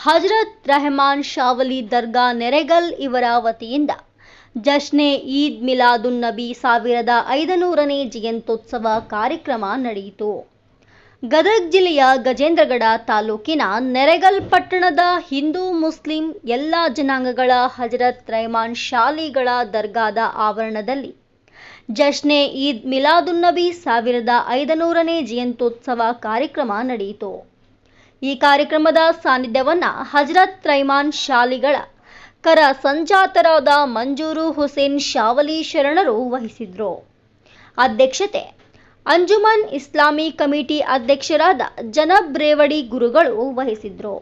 ಹಜರತ್ ರೆಹಮಾನ್ ಶಾವಲಿ ದರ್ಗಾ ನೆರೆಗಲ್ ಇವರ ವತಿಯಿಂದ ಜಶ್ನೆ ಈದ್ ಮಿಲಾದುನ್ ನಬಿ ಸಾವಿರದ ಐದನೂರನೇ ಜಯಂತ್ಯೋತ್ಸವ ಕಾರ್ಯಕ್ರಮ ನಡೆಯಿತು. ಗದಗ್ ಜಿಲ್ಲೆಯ ಗಜೇಂದ್ರಗಡ ತಾಲೂಕಿನ ನೆರೆಗಲ್ ಪಟ್ಟಣದ ಹಿಂದೂ ಮುಸ್ಲಿಂ ಎಲ್ಲ ಜನಾಂಗಗಳ ಹಜರತ್ ರೆಹಮಾನ್ ಶಾಲಿಗಳ ದರ್ಗಾದ ಆವರಣದಲ್ಲಿ ಜಶ್ನೆ ಈದ್ ಮಿಲಾದುನ್ನಬಿ ಸಾವಿರದ ಐದನೂರನೇ ಜಯಂತ್ಯೋತ್ಸವ ಕಾರ್ಯಕ್ರಮ ನಡೆಯಿತು. ಈ ಕಾರ್ಯಕ್ರಮದ ಸಾನ್ನಿಧ್ಯವನ್ನ ಹಜರತ್ ತ್ರೈಮಾನ್ ಶಾಲಿಗಳ ಕರ ಸಂಜಾತರಾದ ಮಂಜೂರು ಹುಸೇನ್ ಶಾವಲಿ ಶರಣರು ವಹಿಸಿದ್ರು. ಅಧ್ಯಕ್ಷತೆ, ಅಂಜುಮನ್ ಇಸ್ಲಾಮಿ ಕಮಿಟಿ ಅಧ್ಯಕ್ಷರಾದ ಜನಬ್ರೇವಡಿ ಗುರುಗಳು ವಹಿಸಿದ್ರು.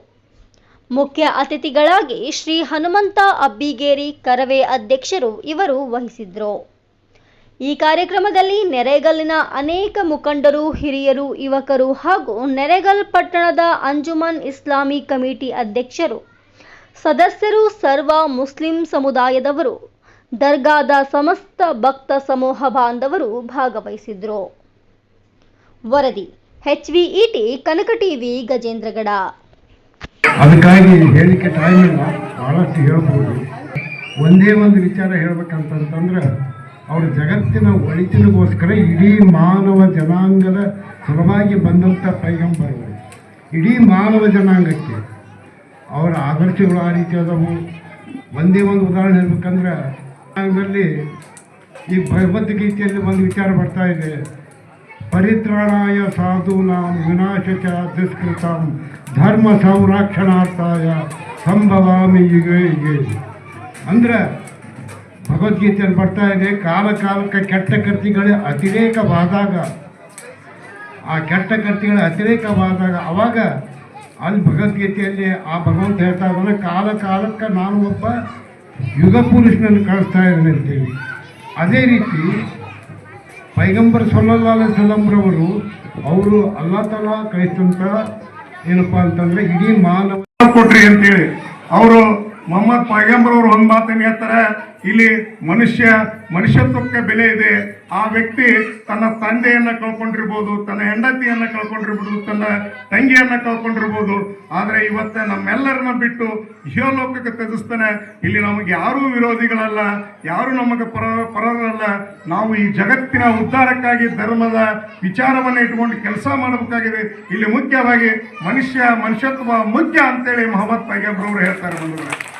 ಮುಖ್ಯ ಅತಿಥಿಗಳಾಗಿ ಶ್ರೀ ಹನುಮಂತ ಅಬ್ಬಿಗೇರಿ ಕರವೇ ಅಧ್ಯಕ್ಷರು ಇವರು ವಹಿಸಿದ್ರು. ಈ ಕಾರ್ಯಕ್ರಮದಲ್ಲಿ ನೆರೆಗಲ್ಲಿನ ಅನೇಕ ಮುಖಂಡರು, ಹಿರಿಯರು, ಯುವಕರು ಹಾಗೂ ನೆರೆಗಲ್ ಪಟ್ಟಣದ ಅಂಜುಮನ್ ಇಸ್ಲಾಮಿ ಕಮಿಟಿ ಅಧ್ಯಕ್ಷರು, ಸದಸ್ಯರು, ಸರ್ವ ಮುಸ್ಲಿಂ ಸಮುದಾಯದವರು, ದರ್ಗಾದ ಸಮಸ್ತ ಭಕ್ತ ಸಮೂಹ ಬಾಂಧವರು ಭಾಗವಹಿಸಿದ್ರು. ವರದಿ, ಎಚ್ವಿಇಟಿ, ಕನಕ ಟಿವಿ, ಗಜೇಂದ್ರಗಡ. ಅದಕ್ಕಾಗಿ ಹೇಳಿಕೆ ಟೈಮ್ ಇಲ್ಲ ಬಹಳಷ್ಟು ಹೇಳ್ಬೋದು. ಒಂದೇ ಒಂದು ವಿಚಾರ ಹೇಳ್ಬೇಕಂತಂತಂದ್ರೆ ಅವರು ಜಗತ್ತಿನ ಒಳಿತಿನಗೋಸ್ಕರ ಇಡೀ ಮಾನವ ಜನಾಂಗದ ಸಲುವಾಗಿ ಬಂದಂಥ ಪೈಗಂಬರ್ಗಳು ಇಡೀ ಮಾನವ ಜನಾಂಗಕ್ಕೆ ಅವರ ಆದರ್ಶಗಳು ಆ ರೀತಿ ಅದಾವು ಒಂದೇ ಒಂದು ಉದಾಹರಣೆ ಹೇಳ್ಬೇಕಂದ್ರೆ, ಜನಾಂಗದಲ್ಲಿ ಈ ಭಗವದ್ಗೀತೆಯಲ್ಲಿ ಒಂದು ವಿಚಾರ ಬರ್ತಾ ಇದೆ. ಪರಿತ್ರಾಣಾಯ ಸಾಧೂನಾಂ ವಿನಾಶಕ ದುಷ್ಕೃತಾಂ ಧರ್ಮ ಸಂರಕ್ಷಣಾರ್ಥಾಯ ಸಂಭವಾಮಿ ಯುಗೆ ಯುಗೆ. ಅಂದ್ರೆ ಭಗವದ್ಗೀತೆಯಲ್ಲಿ ಬರ್ತಾ ಇದೆ, ಕಾಲ ಕಾಲಕ್ಕೆ ಕೆಟ್ಟ ಕರ್ತಿಗಳ ಅತಿರೇಕವಾದಾಗ, ಆ ಕೆಟ್ಟ ಕರ್ತಿಗಳ ಅತಿರೇಕವಾದಾಗ ಅವಾಗ ಅಲ್ಲಿ ಭಗವದ್ಗೀತೆಯಲ್ಲಿ ಆ ಭಗವಂತ ಹೇಳ್ತಾ ಇದ್ದಾನೆ, ಕಾಲ ಕಾಲಕ್ಕೆ ನಾನು ಒಬ್ಬ ಯುಗ ಪುರುಷನನ್ನು ಕಳಿಸ್ತಾ ಇದ್ದೇನೆ ಅಂತೇಳಿ. ಅದೇ ರೀತಿ ಪೈಗಂಬರ್ ಸೊಲ್ಲಲ್ಲ ಸಲಂರವರು ಅವರು ಅಲ್ಲ ತಲಾ ಕಳಿಸಿದಂಥ ಏನಪ್ಪ ಅಂತಂದರೆ ಇಡೀ ಮಾನವ ಕೊಟ್ರಿ ಅಂತೇಳಿ. ಅವರು ಮೊಹಮ್ಮದ್ ಪೈಗಂಬರ್ ಅವರು ಒಂದು ಮಾತನ್ನು ಹೇಳ್ತಾರೆ ಇಲ್ಲಿ ಮನುಷ್ಯ ಮನುಷ್ಯತ್ವಕ್ಕೆ ಬೆಲೆ ಇದೆ. ಆ ವ್ಯಕ್ತಿ ತನ್ನ ತಂದೆಯನ್ನ ಕಳ್ಕೊಂಡಿರ್ಬೋದು, ತನ್ನ ಹೆಂಡತಿಯನ್ನ ಕಳ್ಕೊಂಡಿರ್ಬೋದು, ತನ್ನ ತಂಗಿಯನ್ನ ಕಳ್ಕೊಂಡಿರ್ಬೋದು. ಆದ್ರೆ ಇವತ್ತ ನಮ್ಮೆಲ್ಲರನ್ನ ಬಿಟ್ಟು ಇಹಲೋಕಕ್ಕೆ ತ್ಯಜಿಸ್ತಾನೆ. ಇಲ್ಲಿ ನಮಗೆ ಯಾರೂ ವಿರೋಧಿಗಳಲ್ಲ, ಯಾರು ನಮಗೆ ಪರ ಪರರಲ್ಲ. ನಾವು ಈ ಜಗತ್ತಿನ ಉದ್ಧಾರಕ್ಕಾಗಿ ಧರ್ಮದ ವಿಚಾರವನ್ನ ಇಟ್ಕೊಂಡು ಕೆಲಸ ಮಾಡಬೇಕಾಗಿದೆ. ಇಲ್ಲಿ ಮುಖ್ಯವಾಗಿ ಮನುಷ್ಯ ಮನುಷ್ಯತ್ವ ಮುಖ್ಯ ಅಂತೇಳಿ ಮೊಹಮ್ಮದ್ ಪೈಗಬ್ರವರು ಹೇಳ್ತಾರೆ ಬಂಧುಗಳೇ.